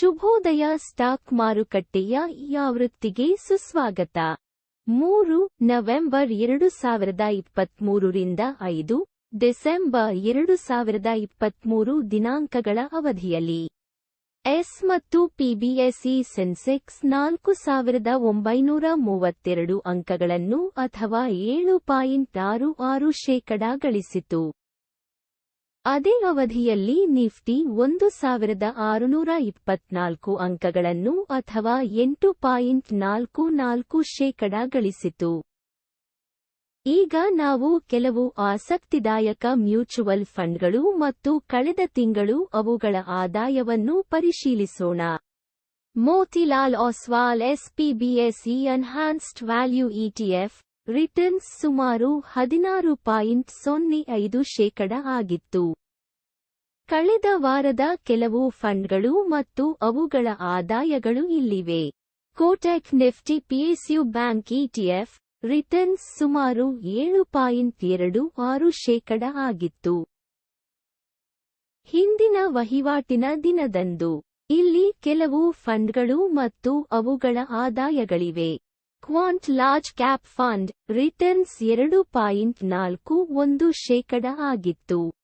ಶುಭೋದಯ ಸ್ಟಾಕ್ ಮಾರುಕಟ್ಟೆಯ ಈ ಆವೃತ್ತಿಗೆ ಸುಸ್ವಾಗತ. ಮೂರು ನವೆಂಬರ್ ಎರಡು ಸಾವಿರದ ಇಪ್ಪತ್ಮೂರರಿಂದ ಐದು ಡಿಸೆಂಬರ್ ಎರಡು ಸಾವಿರದ ಇಪ್ಪತ್ಮೂರು ದಿನಾಂಕಗಳ ಅವಧಿಯಲ್ಲಿ. ಎಸ್ ಮತ್ತು ಪಿಬಿಎಸ್ಇ ಸೆನ್ಸೆಕ್ಸ್ ನಾಲ್ಕು ಸಾವಿರದ ಒಂಬೈನೂರ ಮೂವತ್ತೆರಡು ಅಂಕಗಳನ್ನು ಅಥವಾ ಏಳು ಪಾಯಿಂಟ್ ಆರು ಆರು ಶೇಕಡಾ ಗಳಿಸಿತು. ಅದೇ ಅವಧಿಯಲ್ಲಿ ನಿಫ್ಟಿ ಒಂದು ಸಾವಿರದ ಆರುನೂರ ಇಪ್ಪತ್ನಾಲ್ಕು ಅಂಕಗಳನ್ನು ಅಥವಾ ಎಂಟು ಪಾಯಿಂಟ್ ನಾಲ್ಕು ನಾಲ್ಕು ಶೇಕಡ ಗಳಿಸಿತು ಈಗ ನಾವು ಕೆಲವು ಆಸಕ್ತಿದಾಯಕ ಮ್ಯೂಚುವಲ್ ಫಂಡ್ಗಳು ಮತ್ತು ಕಳೆದ ತಿಂಗಳು ಅವುಗಳ ಆದಾಯವನ್ನು ಪರಿಶೀಲಿಸೋಣ. Motilal Oswal S P BSE enhanced value ETF returns ಸುಮಾರು ಹದಿನಾರು ಪಾಯಿಂಟ್ ಸೊನ್ನೆ ಐದು ಶೇಕಡ ಆಗಿತ್ತು. ಕಳೆದ ವಾರದ ಕೆಲವು ಫಂಡ್ಗಳು ಮತ್ತು ಅವುಗಳ ಆದಾಯಗಳು ಇಲ್ಲಿವೆ. Kotak Nifty PSU bank ETF returns ಸುಮಾರು ಏಳು ಪಾಯಿಂಟ್ ಎರಡು ಆರು ಶೇಕಡ ಆಗಿತ್ತು. ಹಿಂದಿನ ವಹಿವಾಟಿನ ದಿನದಂದು, ಇಲ್ಲಿ ಕೆಲವು ಫಂಡ್ಗಳು ಮತ್ತು ಅವುಗಳ ಆದಾಯಗಳಿವೆ. Quant large cap fund returns ಎರಡು ಪಾಯಿಂಟ್ ನಾಲ್ಕು ಒಂದು ಶೇಕಡ ಆಗಿತ್ತು.